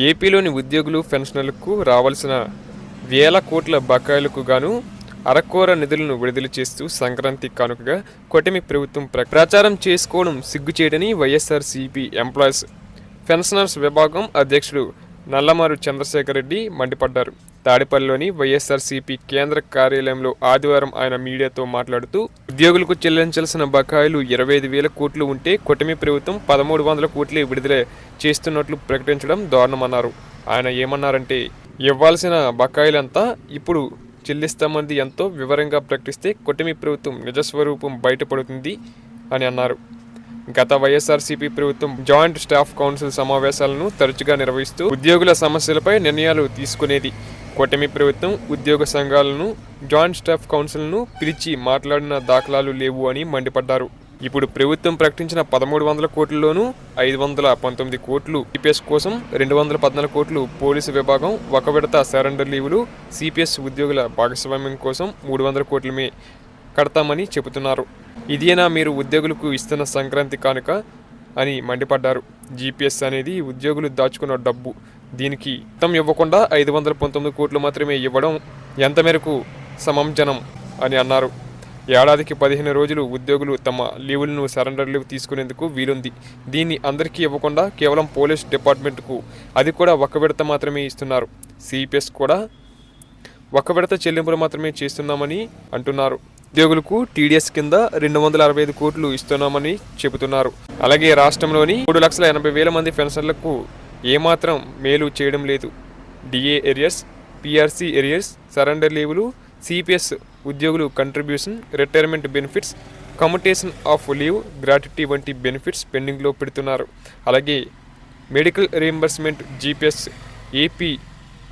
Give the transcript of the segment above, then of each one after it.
ఏపీలోని ఉద్యోగులు పెన్షనర్లకు రావాల్సిన వేల కోట్ల బకాయిలకు గాను అరకోర నిధులను విడుదల చేస్తూ సంక్రాంతి కానుకగా కొటమి ప్రభుత్వం ప్ర- ప్రచారం చేసుకోవడం సిగ్గుచేయడని వైఎస్ఆర్ సిపి ఎంప్లాయీస్ పెన్షనర్స్ విభాగం అధ్యక్షుడు నల్లమారు చంద్రశేఖర్ రెడ్డి మండిపడ్డారు. తాడిపల్లిలోని వైఎస్ఆర్సీపీ కేంద్ర కార్యాలయంలో ఆదివారం ఆయన మీడియాతో మాట్లాడుతూ ఉద్యోగులకు చెల్లించాల్సిన బకాయిలు ఇరవై ఐదు వేల కోట్లు ఉంటే కూటమి ప్రభుత్వం పదమూడు వందల కోట్లే విడుదల చేస్తున్నట్లు ప్రకటించడం దారుణమన్నారు. ఆయన ఏమన్నారంటే ఇవ్వాల్సిన బకాయిలంతా ఇప్పుడు చెల్లిస్తామన్నది ఎంతో వివరంగా ప్రకటిస్తే కూటమి ప్రభుత్వం నిజస్వరూపం బయటపడుతుంది అని అన్నారు. గత వైఎస్ఆర్సీపీ ప్రభుత్వం జాయింట్ స్టాఫ్ కౌన్సిల్ సమావేశాలను తరచుగా నిర్వహిస్తూ ఉద్యోగుల సమస్యలపై నిర్ణయాలు తీసుకునేది కూటమి ప్రభుత్వం ఉద్యోగ సంఘాలను జాయింట్ స్టాఫ్ కౌన్సిల్ను పిలిచి మాట్లాడిన దాఖలాలు లేవు అని మండిపడ్డారు. ఇప్పుడు ప్రభుత్వం ప్రకటించిన పదమూడు వందల కోట్లలోనూ ఐదు వందల పంతొమ్మిది కోట్లు సిపిఎస్ కోసం రెండు వందల పద్నాలుగు కోట్లు పోలీసు విభాగం ఒక విడత సరెండర్ లీవులు సిపిఎస్ ఉద్యోగుల భాగస్వామ్యం కోసం మూడు వందల కోట్లమే కడతామని చెబుతున్నారు. ఇదేనా మీరు ఉద్యోగులకు ఇస్తున్న సంక్రాంతి కానుక? అని మండిపడ్డారు. జీపీఎస్ అనేది ఉద్యోగులు దాచుకున్న డబ్బు. దీనికి మొత్తం ఇవ్వకుండా ఐదు వందల పంతొమ్మిది కోట్లు మాత్రమే ఇవ్వడం ఎంత మేరకు సమంజనం అని అన్నారు. ఏడాదికి పదిహేను రోజులు ఉద్యోగులు తమ లీవులను సరెండర్ లీవ్ తీసుకునేందుకు వీలుంది. దీన్ని అందరికీ ఇవ్వకుండా కేవలం పోలీస్ డిపార్ట్మెంట్కు అది కూడా ఒక్క విడత మాత్రమే ఇస్తున్నారు. సిపిఎస్ కూడా ఒక విడత చెల్లింపులు మాత్రమే చేస్తున్నామని అంటున్నారు. ఉద్యోగులకు టీడీఎస్ కింద రెండు వందల అరవై ఐదు కోట్లు ఇస్తున్నామని చెబుతున్నారు. అలాగే రాష్ట్రంలోని మూడు లక్షల ఎనభై వేల మంది పెన్షన్లకు ఏమాత్రం మేలు చేయడం లేదు. DA arrears PRC arrears surrender లీవులు CPS ఉద్యోగులు contribution retirement benefits commutation of leave gratuity వంటి బెనిఫిట్స్ పెండింగ్లో పెడుతున్నారు. అలాగే medical reimbursement GPS AP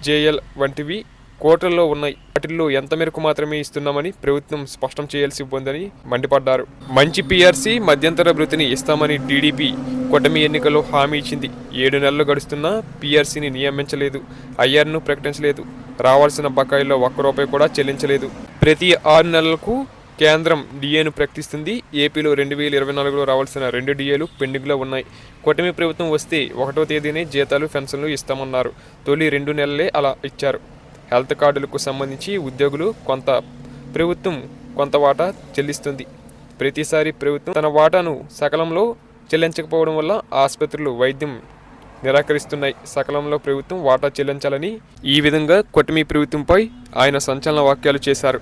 JL వంటివి కోటల్లో ఉన్నాయి వాటిల్లో ఎంత మేరకు మాత్రమే ఇస్తున్నామని ప్రభుత్వం స్పష్టం చేయాల్సి ఉందని మండిపడ్డారు. మంచి పీఆర్సీ మధ్యంతర భృతిని ఇస్తామని టీడీపీ కూటమి ఎన్నికల్లో హామీ ఇచ్చింది. ఏడు నెలలు గడుస్తున్నా పీఆర్సీని నియమించలేదు. ఐఆర్ను ప్రకటించలేదు. రావాల్సిన బకాయిల్లో ఒక్క రూపాయి కూడా చెల్లించలేదు. ప్రతి ఆరు నెలలకు కేంద్రం డిఏను ప్రకటిస్తుంది. ఏపీలో రెండు వేల ఇరవై నాలుగులో రావాల్సిన రెండు డిఏలు పెండింగ్లో ఉన్నాయి. కూటమి ప్రభుత్వం వస్తే ఒకటో తేదీనే జీతాలు పెన్షన్లు ఇస్తామన్నారు. తొలి రెండు నెలలే అలా ఇచ్చారు. హెల్త్ కార్డులకు సంబంధించి ఉద్యోగులు కొంత ప్రభుత్వం కొంత వాటా చెల్లిస్తుంది. ప్రతిసారి ప్రభుత్వం తన వాటాను సకాలంలో చెల్లించకపోవడం వల్ల ఆసుపత్రులు వైద్యం నిరాకరిస్తున్నాయి. సకాలంలో ప్రభుత్వం వాటా చెల్లించాలని ఈ విధంగా కొట్టమి ప్రభుత్వంపై ఆయన సంచలన వాక్యాలు చేశారు.